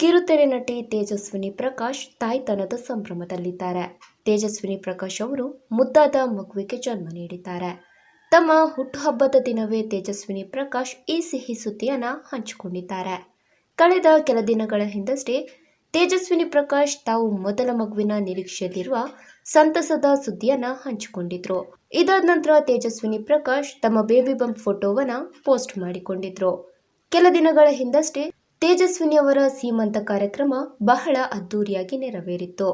ಕಿರುತೆರೆ ನಟಿ ತೇಜಸ್ವಿನಿ ಪ್ರಕಾಶ್ ತಾಯ್ತನದ ಸಂಭ್ರಮದಲ್ಲಿದ್ದಾರೆ. ತೇಜಸ್ವಿನಿ ಪ್ರಕಾಶ್ ಅವರು ಮುದ್ದಾದ ಮಗುವಿಗೆ ಜನ್ಮ ನೀಡಿದ್ದಾರೆ. ತಮ್ಮ ಹುಟ್ಟುಹಬ್ಬದ ದಿನವೇ ತೇಜಸ್ವಿನಿ ಪ್ರಕಾಶ್ ಈ ಸಿಹಿ ಸುದ್ದಿಯನ್ನು ಹಂಚಿಕೊಂಡಿದ್ದಾರೆ. ಕಳೆದ ಕೆಲ ದಿನಗಳ ಹಿಂದಷ್ಟೇ ತೇಜಸ್ವಿನಿ ಪ್ರಕಾಶ್ ತಾವು ಮೊದಲ ಮಗುವಿನ ನಿರೀಕ್ಷೆಯಲ್ಲಿರುವ ಸಂತಸದ ಸುದ್ದಿಯನ್ನು ಹಂಚಿಕೊಂಡಿದ್ರು. ಇದಾದ ನಂತರ ತೇಜಸ್ವಿನಿ ಪ್ರಕಾಶ್ ತಮ್ಮ ಬೇಬಿ ಬಂಪ್ ಫೋಟೋವನ್ನ ಪೋಸ್ಟ್ ಮಾಡಿಕೊಂಡಿದ್ರು. ಕೆಲ ದಿನಗಳ ಹಿಂದಷ್ಟೇ ತೇಜಸ್ವಿನಿ ಅವರ ಸೀಮಂತ ಕಾರ್ಯಕ್ರಮ ಬಹಳ ಅದ್ದೂರಿಯಾಗಿ ನೆರವೇರಿತ್ತು.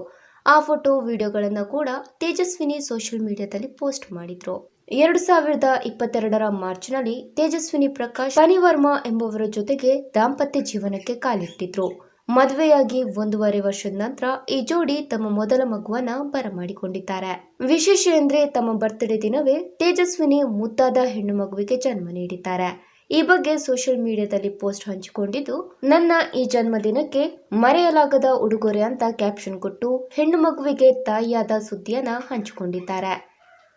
ಆ ಫೋಟೋ, ವಿಡಿಯೋಗಳನ್ನು ಕೂಡ ತೇಜಸ್ವಿನಿ ಸೋಷಿಯಲ್ ಮೀಡಿಯಾದಲ್ಲಿ ಪೋಸ್ಟ್ ಮಾಡಿದ್ರು. ಎರಡು ಸಾವಿರದ ಇಪ್ಪತ್ತೆರಡರ ಮಾರ್ಚ್ನಲ್ಲಿ ತೇಜಸ್ವಿನಿ ಪ್ರಕಾಶ್ ಶನಿ ವರ್ಮಾ ಎಂಬುವರ ಜೊತೆಗೆ ದಾಂಪತ್ಯ ಜೀವನಕ್ಕೆ ಕಾಲಿಟ್ಟಿದ್ರು. ಮದುವೆಯಾಗಿ ಒಂದೂವರೆ ವರ್ಷದ ನಂತರ ಈ ಜೋಡಿ ತಮ್ಮ ಮೊದಲ ಮಗುವನ್ನ ಬರಮಾಡಿಕೊಂಡಿದ್ದಾರೆ. ವಿಶೇಷ ಎಂದ್ರೆ ತಮ್ಮ ಬರ್ತ್ಡೇ ದಿನವೇ ತೇಜಸ್ವಿನಿ ಮುದ್ದಾದ ಹೆಣ್ಣು ಮಗುವಿಗೆ ಜನ್ಮ ನೀಡಿದ್ದಾರೆ. ಈ ಬಗ್ಗೆ ಸೋಷಿಯಲ್ ಮೀಡಿಯಾದಲ್ಲಿ ಪೋಸ್ಟ್ ಹಂಚಿಕೊಂಡಿದ್ದು, ನನ್ನ ಈ ಜನ್ಮದಿನಕ್ಕೆ ಮರೆಯಲಾಗದ ಉಡುಗೊರೆ ಅಂತ ಕ್ಯಾಪ್ಷನ್ ಕೊಟ್ಟು ಹೆಣ್ಣು ಮಗುವಿಗೆ ತಾಯಿಯಾದ ಸುದ್ದಿಯನ್ನ ಹಂಚಿಕೊಂಡಿದ್ದಾರೆ.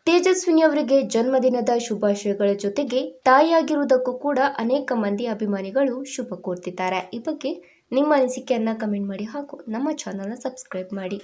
ತೇಜಸ್ವಿನಿ ಅವರಿಗೆ ಜನ್ಮದಿನದ ಶುಭಾಶಯಗಳ ಜೊತೆಗೆ ತಾಯಿಯಾಗಿರುವುದಕ್ಕೂ ಕೂಡ ಅನೇಕ ಮಂದಿ ಅಭಿಮಾನಿಗಳು ಶುಭ ಕೋರ್ತಿದ್ದಾರೆ. ಈ ಬಗ್ಗೆ ನಿಮ್ಮ ಅನಿಸಿಕೆಯನ್ನ ಕಮೆಂಟ್ ಮಾಡಿ ಹಾಗೂ ನಮ್ಮ ಚಾನಲ್ನ ಸಬ್ಸ್ಕ್ರೈಬ್ ಮಾಡಿ.